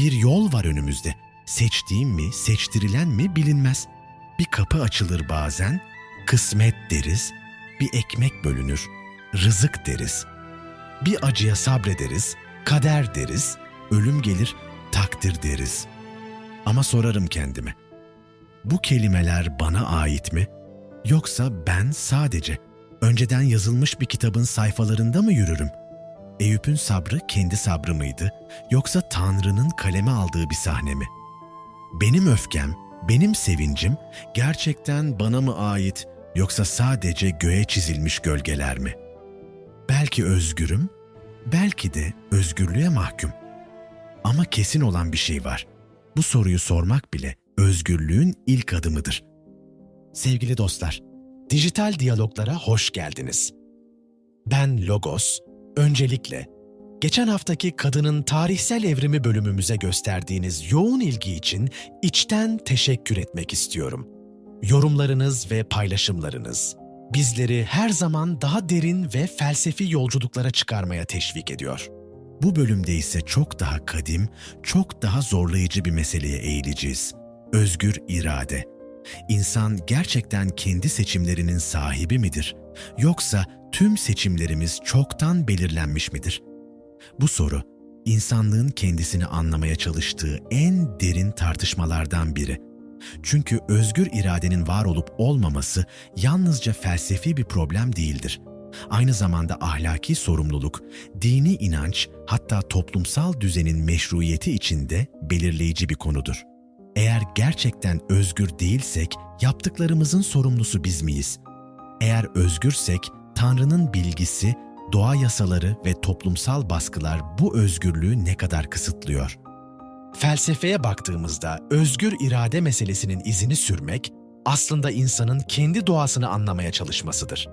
Bir yol var önümüzde. Seçtiğim mi, seçtirilen mi bilinmez. Bir kapı açılır bazen, kısmet deriz. Bir ekmek bölünür, rızık deriz. Bir acıya sabrederiz, kader deriz. Ölüm gelir, takdir deriz. Ama sorarım kendime. Bu kelimeler bana ait mi? Yoksa ben sadece önceden yazılmış bir kitabın sayfalarında mı yürürüm? Eyüp'ün sabrı kendi sabrı mıydı yoksa Tanrı'nın kaleme aldığı bir sahne mi? Benim öfkem, benim sevincim gerçekten bana mı ait yoksa sadece göğe çizilmiş gölgeler mi? Belki özgürüm, belki de özgürlüğe mahkum. Ama kesin olan bir şey var. Bu soruyu sormak bile özgürlüğün ilk adımıdır. Sevgili dostlar, dijital diyaloglara hoş geldiniz. Ben Logos, Öncelikle, geçen haftaki kadının tarihsel evrimi bölümümüze gösterdiğiniz yoğun ilgi için içten teşekkür etmek istiyorum. Yorumlarınız ve paylaşımlarınız bizleri her zaman daha derin ve felsefi yolculuklara çıkarmaya teşvik ediyor. Bu bölümde ise çok daha kadim, çok daha zorlayıcı bir meseleye eğileceğiz. Özgür irade. İnsan gerçekten kendi seçimlerinin sahibi midir? Yoksa tüm seçimlerimiz çoktan belirlenmiş midir? Bu soru, insanlığın kendisini anlamaya çalıştığı en derin tartışmalardan biri. Çünkü özgür iradenin var olup olmaması yalnızca felsefi bir problem değildir. Aynı zamanda ahlaki sorumluluk, dini inanç hatta toplumsal düzenin meşruiyeti içinde belirleyici bir konudur. Eğer gerçekten özgür değilsek yaptıklarımızın sorumlusu biz miyiz? Eğer özgürsek Tanrı'nın bilgisi, doğa yasaları ve toplumsal baskılar bu özgürlüğü ne kadar kısıtlıyor? Felsefeye baktığımızda özgür irade meselesinin izini sürmek aslında insanın kendi doğasını anlamaya çalışmasıdır.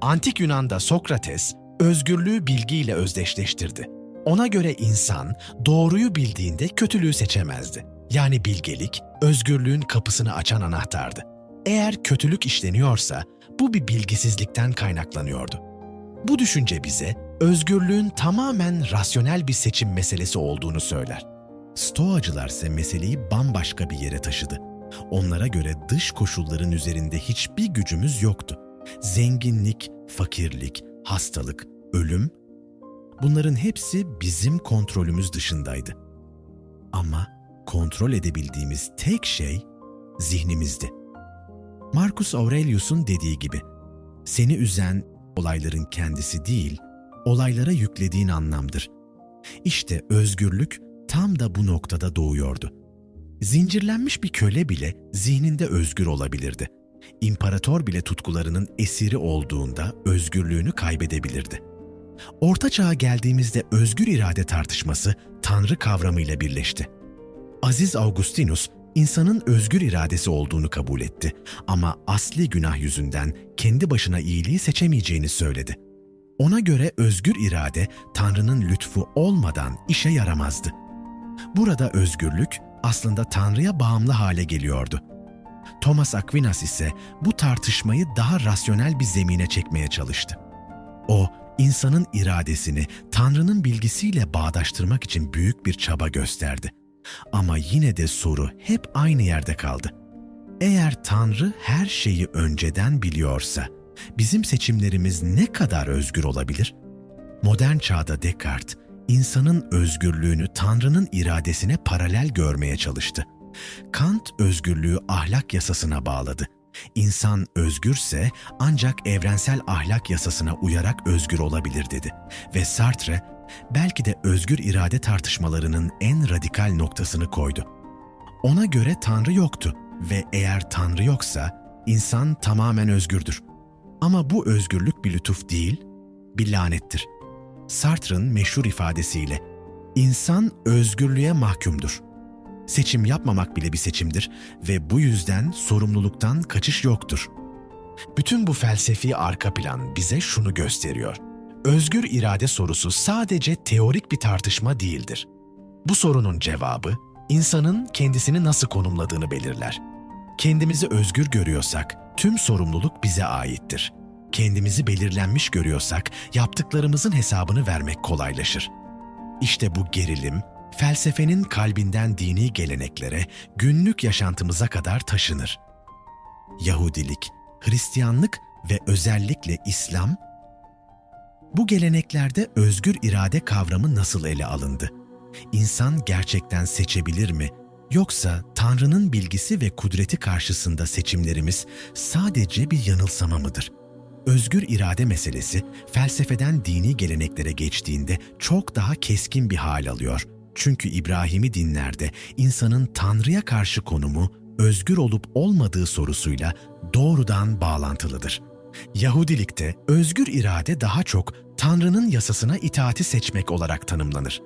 Antik Yunan'da Sokrates özgürlüğü bilgiyle özdeşleştirdi. Ona göre insan doğruyu bildiğinde kötülüğü seçemezdi. Yani bilgelik özgürlüğün kapısını açan anahtardı. Eğer kötülük işleniyorsa bu bir bilgisizlikten kaynaklanıyordu. Bu düşünce bize özgürlüğün tamamen rasyonel bir seçim meselesi olduğunu söyler. Stoacılar ise meseleyi bambaşka bir yere taşıdı. Onlara göre dış koşulların üzerinde hiçbir gücümüz yoktu. Zenginlik, fakirlik, hastalık, ölüm bunların hepsi bizim kontrolümüz dışındaydı. Ama kontrol edebildiğimiz tek şey zihnimizdi. Marcus Aurelius'un dediği gibi, seni üzen olayların kendisi değil, olaylara yüklediğin anlamdır. İşte özgürlük tam da bu noktada doğuyordu. Zincirlenmiş bir köle bile zihninde özgür olabilirdi. İmparator bile tutkularının esiri olduğunda özgürlüğünü kaybedebilirdi. Orta çağa geldiğimizde özgür irade tartışması Tanrı kavramıyla birleşti. Aziz Augustinus insanın özgür iradesi olduğunu kabul etti ama asli günah yüzünden kendi başına iyiliği seçemeyeceğini söyledi. Ona göre özgür irade Tanrı'nın lütfu olmadan işe yaramazdı. Burada özgürlük aslında Tanrı'ya bağımlı hale geliyordu. Thomas Aquinas ise bu tartışmayı daha rasyonel bir zemine çekmeye çalıştı. O, insanın iradesini Tanrı'nın bilgisiyle bağdaştırmak için büyük bir çaba gösterdi. Ama yine de soru hep aynı yerde kaldı. Eğer Tanrı her şeyi önceden biliyorsa, bizim seçimlerimiz ne kadar özgür olabilir? Modern çağda Descartes, insanın özgürlüğünü Tanrı'nın iradesine paralel görmeye çalıştı. Kant özgürlüğü ahlak yasasına bağladı. İnsan özgürse ancak evrensel ahlak yasasına uyarak özgür olabilir dedi. Ve Sartre belki de özgür irade tartışmalarının en radikal noktasını koydu. Ona göre Tanrı yoktu ve eğer Tanrı yoksa insan tamamen özgürdür. Ama bu özgürlük bir lütuf değil, bir lanettir. Sartre'ın meşhur ifadesiyle insan özgürlüğe mahkumdur. Seçim yapmamak bile bir seçimdir ve bu yüzden sorumluluktan kaçış yoktur. Bütün bu felsefi arka plan bize şunu gösteriyor. Özgür irade sorusu sadece teorik bir tartışma değildir. Bu sorunun cevabı insanın kendisini nasıl konumladığını belirler. Kendimizi özgür görüyorsak tüm sorumluluk bize aittir. Kendimizi belirlenmiş görüyorsak yaptıklarımızın hesabını vermek kolaylaşır. İşte bu gerilim felsefenin kalbinden dini geleneklere, günlük yaşantımıza kadar taşınır. Yahudilik, Hristiyanlık ve özellikle İslam bu geleneklerde özgür irade kavramı nasıl ele alındı? İnsan gerçekten seçebilir mi? Yoksa Tanrı'nın bilgisi ve kudreti karşısında seçimlerimiz sadece bir yanılsama mıdır? Özgür irade meselesi felsefeden dini geleneklere geçtiğinde çok daha keskin bir hal alıyor. Çünkü İbrahimi dinlerde insanın Tanrı'ya karşı konumu özgür olup olmadığı sorusuyla doğrudan bağlantılıdır. Yahudilikte özgür irade daha çok Tanrı'nın yasasına itaati seçmek olarak tanımlanır.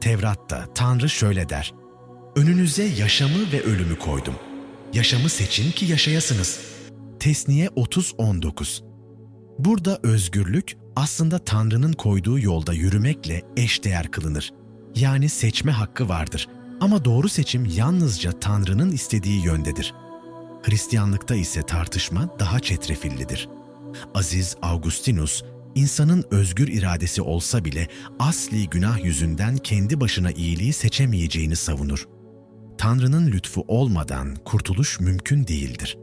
Tevrat'ta Tanrı şöyle der: Önünüze yaşamı ve ölümü koydum. Yaşamı seçin ki yaşayasınız. Tesniye 30-19 Burada özgürlük aslında Tanrı'nın koyduğu yolda yürümekle eşdeğer kılınır. Yani seçme hakkı vardır. Ama doğru seçim yalnızca Tanrı'nın istediği yöndedir. Hristiyanlıkta ise tartışma daha çetrefillidir. Aziz Augustinus, insanın özgür iradesi olsa bile asli günah yüzünden kendi başına iyiliği seçemeyeceğini savunur. Tanrı'nın lütfu olmadan kurtuluş mümkün değildir.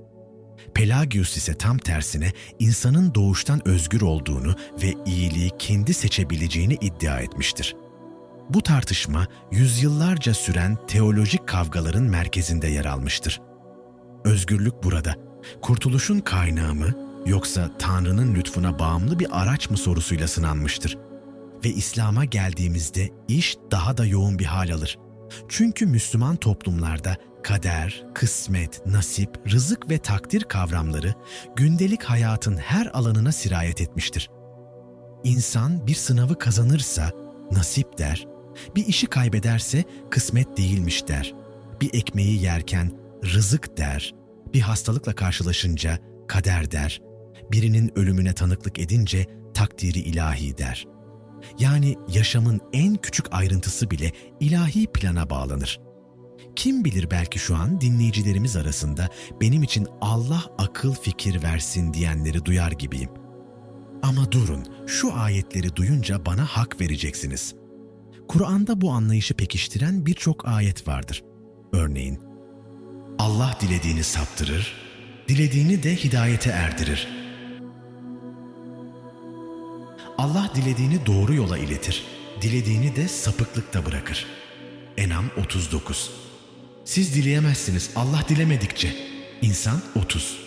Pelagius ise tam tersine insanın doğuştan özgür olduğunu ve iyiliği kendi seçebileceğini iddia etmiştir. Bu tartışma yüzyıllarca süren teolojik kavgaların merkezinde yer almıştır. Özgürlük burada. Kurtuluşun kaynağı mı yoksa Tanrı'nın lütfuna bağımlı bir araç mı sorusuyla sınanmıştır. Ve İslam'a geldiğimizde iş daha da yoğun bir hal alır. Çünkü Müslüman toplumlarda kader, kısmet, nasip, rızık ve takdir kavramları gündelik hayatın her alanına sirayet etmiştir. İnsan bir sınavı kazanırsa nasip der, bir işi kaybederse kısmet değilmiş der, bir ekmeği yerken rızık der, bir hastalıkla karşılaşınca kader der, birinin ölümüne tanıklık edince takdiri ilahi der. Yani yaşamın en küçük ayrıntısı bile ilahi plana bağlanır. Kim bilir belki şu an dinleyicilerimiz arasında benim için Allah akıl fikir versin diyenleri duyar gibiyim. Ama durun, şu ayetleri duyunca bana hak vereceksiniz. Kur'an'da bu anlayışı pekiştiren birçok ayet vardır. Örneğin, Allah dilediğini saptırır, dilediğini de hidayete erdirir. Allah dilediğini doğru yola iletir, dilediğini de sapıklıkta bırakır. Enam 39 Siz dileyemezsiniz Allah dilemedikçe. İnsan 30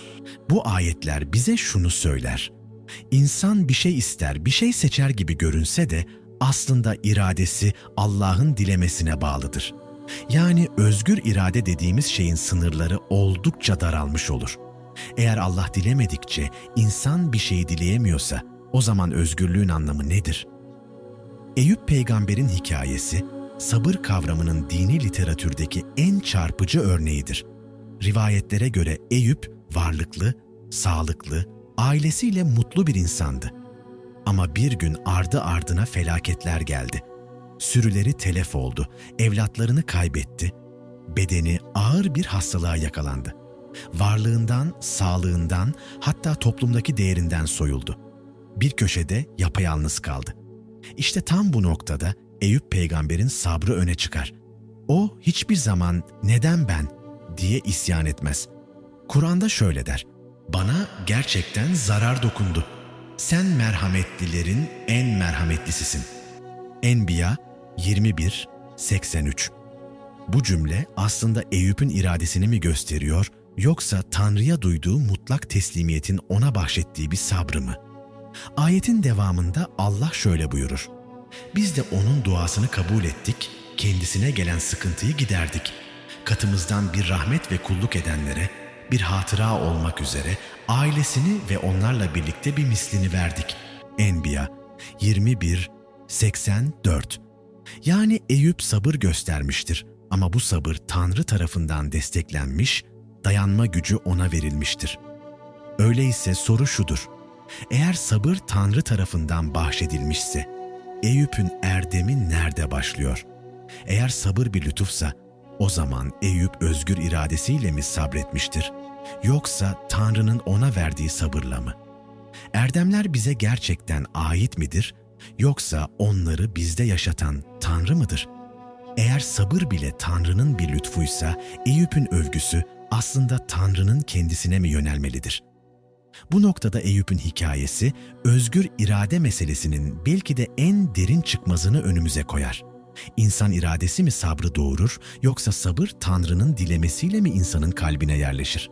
Bu ayetler bize şunu söyler. İnsan bir şey ister, bir şey seçer gibi görünse de aslında iradesi Allah'ın dilemesine bağlıdır. Yani özgür irade dediğimiz şeyin sınırları oldukça daralmış olur. Eğer Allah dilemedikçe insan bir şeyi dileyemiyorsa o zaman özgürlüğün anlamı nedir? Eyüp peygamberin hikayesi sabır kavramının dini literatürdeki en çarpıcı örneğidir. Rivayetlere göre Eyüp varlıklı, sağlıklı, ailesiyle mutlu bir insandı. Ama bir gün ardı ardına felaketler geldi. Sürüleri telef oldu, evlatlarını kaybetti, bedeni ağır bir hastalığa yakalandı. Varlığından, sağlığından, hatta toplumdaki değerinden soyuldu. Bir köşede yapayalnız kaldı. İşte tam bu noktada Eyüp peygamberin sabrı öne çıkar. O hiçbir zaman neden ben diye isyan etmez. Kur'an'da şöyle der. Bana gerçekten zarar dokundu. Sen merhametlilerin en merhametlisisin. Enbiya 21 83 Bu cümle aslında Eyüp'ün iradesini mi gösteriyor yoksa Tanrı'ya duyduğu mutlak teslimiyetin ona bahşettiği bir sabrı mı? Ayetin devamında Allah şöyle buyurur. Biz de onun duasını kabul ettik, kendisine gelen sıkıntıyı giderdik. Katımızdan bir rahmet ve kulluk edenlere, bir hatıra olmak üzere ailesini ve onlarla birlikte bir mislini verdik. Enbiya 21 84 Yani Eyüp sabır göstermiştir Ama bu sabır Tanrı tarafından desteklenmiş, dayanma gücü ona verilmiştir. Öyleyse soru şudur. Eğer sabır Tanrı tarafından bahşedilmişse, Eyüp'ün erdemi nerede başlıyor? Eğer sabır bir lütufsa, o zaman Eyüp özgür iradesiyle mi sabretmiştir? Yoksa Tanrı'nın ona verdiği sabırla mı? Erdemler bize gerçekten ait midir? Yoksa onları bizde yaşatan Tanrı mıdır? Eğer sabır bile Tanrı'nın bir lütfuysa, Eyüp'ün övgüsü aslında Tanrı'nın kendisine mi yönelmelidir? Bu noktada Eyüp'ün hikayesi, özgür irade meselesinin belki de en derin çıkmazını önümüze koyar. İnsan iradesi mi sabrı doğurur, yoksa sabır Tanrı'nın dilemesiyle mi insanın kalbine yerleşir?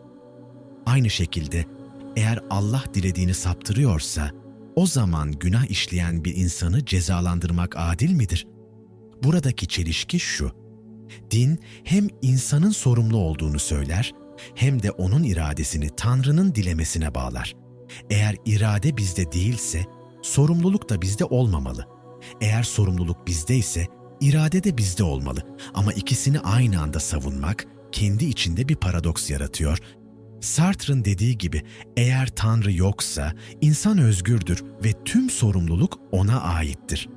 Aynı şekilde eğer Allah dilediğini saptırıyorsa, o zaman günah işleyen bir insanı cezalandırmak adil midir? Buradaki çelişki şu. Din hem insanın sorumlu olduğunu söyler, hem de onun iradesini Tanrı'nın dilemesine bağlar. Eğer irade bizde değilse, sorumluluk da bizde olmamalı. Eğer sorumluluk bizde ise, irade de bizde olmalı. Ama ikisini aynı anda savunmak, kendi içinde bir paradoks yaratıyor Sartre'ın dediği gibi eğer Tanrı yoksa insan özgürdür ve tüm sorumluluk ona aittir.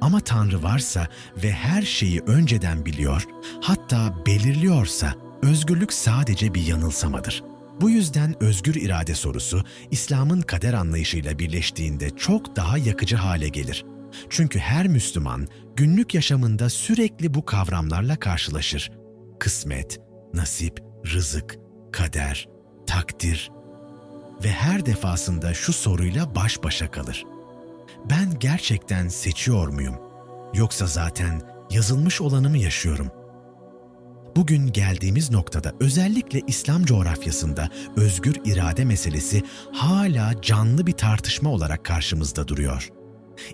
Ama Tanrı varsa ve her şeyi önceden biliyor, hatta belirliyorsa özgürlük sadece bir yanılsamadır. Bu yüzden özgür irade sorusu İslam'ın kader anlayışıyla birleştiğinde çok daha yakıcı hale gelir. Çünkü her Müslüman günlük yaşamında sürekli bu kavramlarla karşılaşır. Kısmet, nasip, rızık, kader, takdir ve her defasında şu soruyla baş başa kalır. Ben gerçekten seçiyor muyum? Yoksa zaten yazılmış olanı mı yaşıyorum? Bugün geldiğimiz noktada özellikle İslam coğrafyasında özgür irade meselesi hala canlı bir tartışma olarak karşımızda duruyor.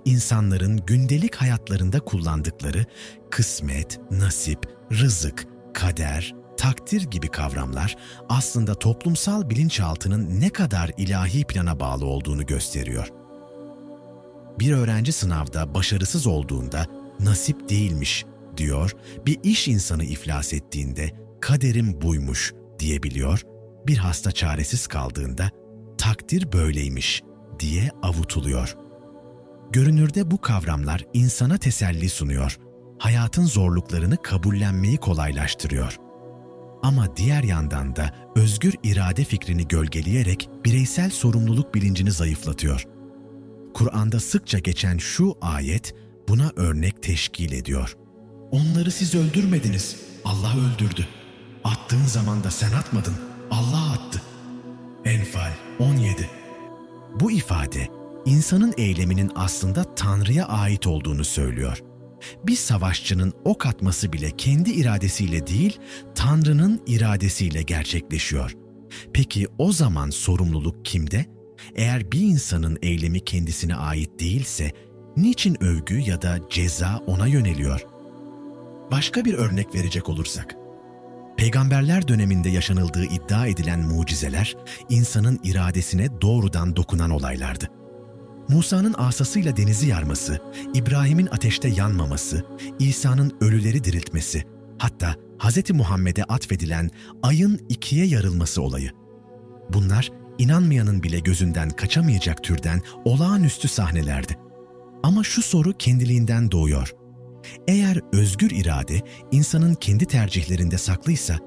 İnsanların gündelik hayatlarında kullandıkları kısmet, nasip, rızık, kader, takdir gibi kavramlar aslında toplumsal bilinçaltının ne kadar ilahi plana bağlı olduğunu gösteriyor. Bir öğrenci sınavda başarısız olduğunda nasip değilmiş diyor, bir iş insanı iflas ettiğinde kaderim buymuş diyebiliyor, bir hasta çaresiz kaldığında takdir böyleymiş diye avutuluyor. Görünürde bu kavramlar insana teselli sunuyor, hayatın zorluklarını kabullenmeyi kolaylaştırıyor.'' Ama diğer yandan da özgür irade fikrini gölgeleyerek bireysel sorumluluk bilincini zayıflatıyor. Kur'an'da sıkça geçen şu ayet buna örnek teşkil ediyor. Onları siz öldürmediniz, Allah öldürdü. Attığın zaman da sen atmadın, Allah attı. Enfal 17 Bu ifade insanın eyleminin aslında Tanrı'ya ait olduğunu söylüyor bir savaşçının ok atması bile kendi iradesiyle değil, Tanrı'nın iradesiyle gerçekleşiyor. Peki o zaman sorumluluk kimde? Eğer bir insanın eylemi kendisine ait değilse, niçin övgü ya da ceza ona yöneliyor? Başka bir örnek verecek olursak, Peygamberler döneminde yaşanıldığı iddia edilen mucizeler, insanın iradesine doğrudan dokunan olaylardı. Musa'nın asasıyla denizi yarması, İbrahim'in ateşte yanmaması, İsa'nın ölüleri diriltmesi, hatta Hz. Muhammed'e atfedilen ayın ikiye yarılması olayı. Bunlar inanmayanın bile gözünden kaçamayacak türden olağanüstü sahnelerdi. Ama şu soru kendiliğinden doğuyor. Eğer özgür irade insanın kendi tercihlerinde saklıysa,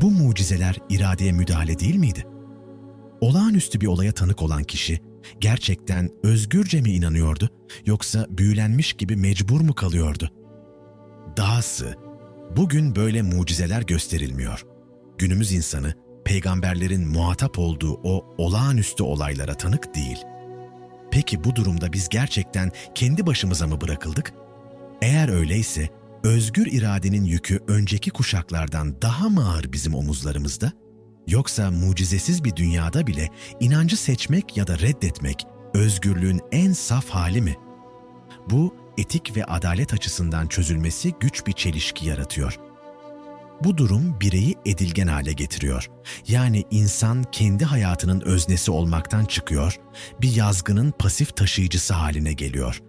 bu mucizeler iradeye müdahale değil miydi? Olağanüstü bir olaya tanık olan kişi, gerçekten özgürce mi inanıyordu yoksa büyülenmiş gibi mecbur mu kalıyordu? Dahası bugün böyle mucizeler gösterilmiyor. Günümüz insanı peygamberlerin muhatap olduğu o olağanüstü olaylara tanık değil. Peki bu durumda biz gerçekten kendi başımıza mı bırakıldık? Eğer öyleyse özgür iradenin yükü önceki kuşaklardan daha mı ağır bizim omuzlarımızda?'' Yoksa mucizesiz bir dünyada bile inancı seçmek ya da reddetmek özgürlüğün en saf hali mi? Bu etik ve adalet açısından çözülmesi güç bir çelişki yaratıyor. Bu durum bireyi edilgen hale getiriyor. Yani insan kendi hayatının öznesi olmaktan çıkıyor, bir yazgının pasif taşıyıcısı haline geliyor.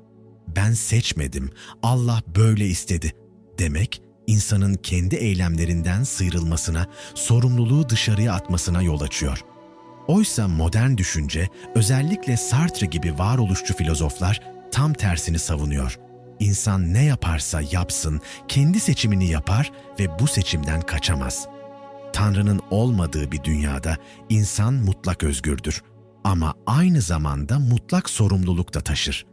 Ben seçmedim, Allah böyle istedi demek insanın kendi eylemlerinden sıyrılmasına, sorumluluğu dışarıya atmasına yol açıyor. Oysa modern düşünce, özellikle Sartre gibi varoluşçu filozoflar tam tersini savunuyor. İnsan ne yaparsa yapsın, kendi seçimini yapar ve bu seçimden kaçamaz. Tanrı'nın olmadığı bir dünyada insan mutlak özgürdür ama aynı zamanda mutlak sorumluluk da taşır.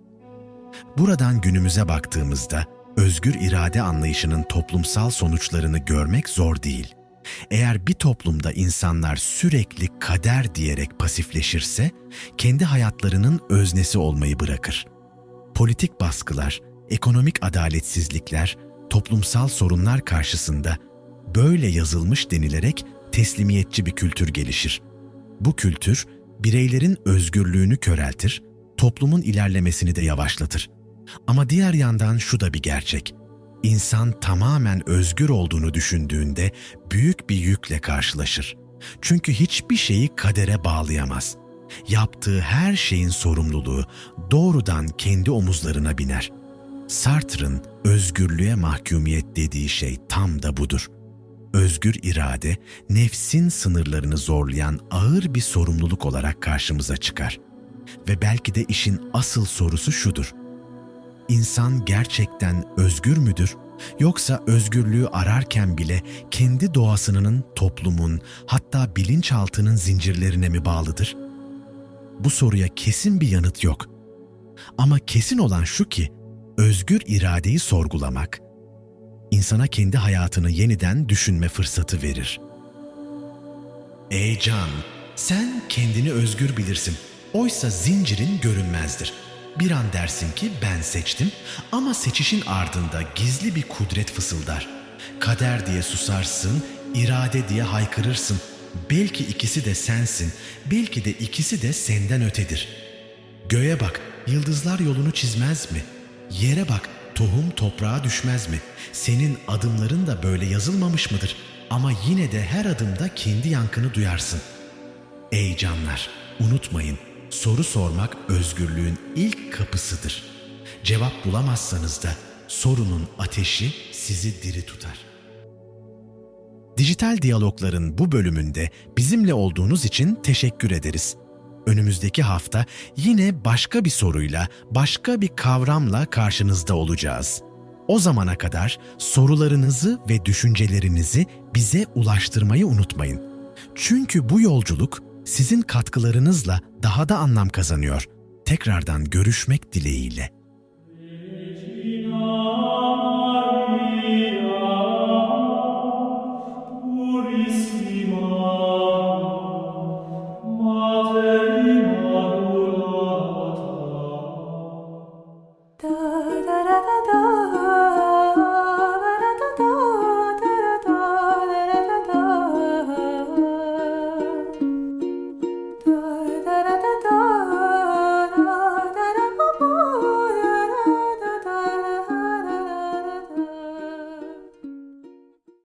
Buradan günümüze baktığımızda özgür irade anlayışının toplumsal sonuçlarını görmek zor değil. Eğer bir toplumda insanlar sürekli kader diyerek pasifleşirse, kendi hayatlarının öznesi olmayı bırakır. Politik baskılar, ekonomik adaletsizlikler, toplumsal sorunlar karşısında böyle yazılmış denilerek teslimiyetçi bir kültür gelişir. Bu kültür, bireylerin özgürlüğünü köreltir, toplumun ilerlemesini de yavaşlatır. Ama diğer yandan şu da bir gerçek. İnsan tamamen özgür olduğunu düşündüğünde büyük bir yükle karşılaşır. Çünkü hiçbir şeyi kadere bağlayamaz. Yaptığı her şeyin sorumluluğu doğrudan kendi omuzlarına biner. Sartre'ın özgürlüğe mahkumiyet dediği şey tam da budur. Özgür irade, nefsin sınırlarını zorlayan ağır bir sorumluluk olarak karşımıza çıkar. Ve belki de işin asıl sorusu şudur. İnsan gerçekten özgür müdür? Yoksa özgürlüğü ararken bile kendi doğasının, toplumun, hatta bilinçaltının zincirlerine mi bağlıdır? Bu soruya kesin bir yanıt yok. Ama kesin olan şu ki, özgür iradeyi sorgulamak, insana kendi hayatını yeniden düşünme fırsatı verir. Ey can, sen kendini özgür bilirsin. Oysa zincirin görünmezdir. Bir an dersin ki ben seçtim ama seçişin ardında gizli bir kudret fısıldar. Kader diye susarsın, irade diye haykırırsın. Belki ikisi de sensin, belki de ikisi de senden ötedir. Göğe bak, yıldızlar yolunu çizmez mi? Yere bak, tohum toprağa düşmez mi? Senin adımların da böyle yazılmamış mıdır? Ama yine de her adımda kendi yankını duyarsın. Ey canlar, unutmayın, soru sormak özgürlüğün ilk kapısıdır. Cevap bulamazsanız da sorunun ateşi sizi diri tutar. Dijital diyalogların bu bölümünde bizimle olduğunuz için teşekkür ederiz. Önümüzdeki hafta yine başka bir soruyla, başka bir kavramla karşınızda olacağız. O zamana kadar sorularınızı ve düşüncelerinizi bize ulaştırmayı unutmayın. Çünkü bu yolculuk sizin katkılarınızla daha da anlam kazanıyor. Tekrardan görüşmek dileğiyle.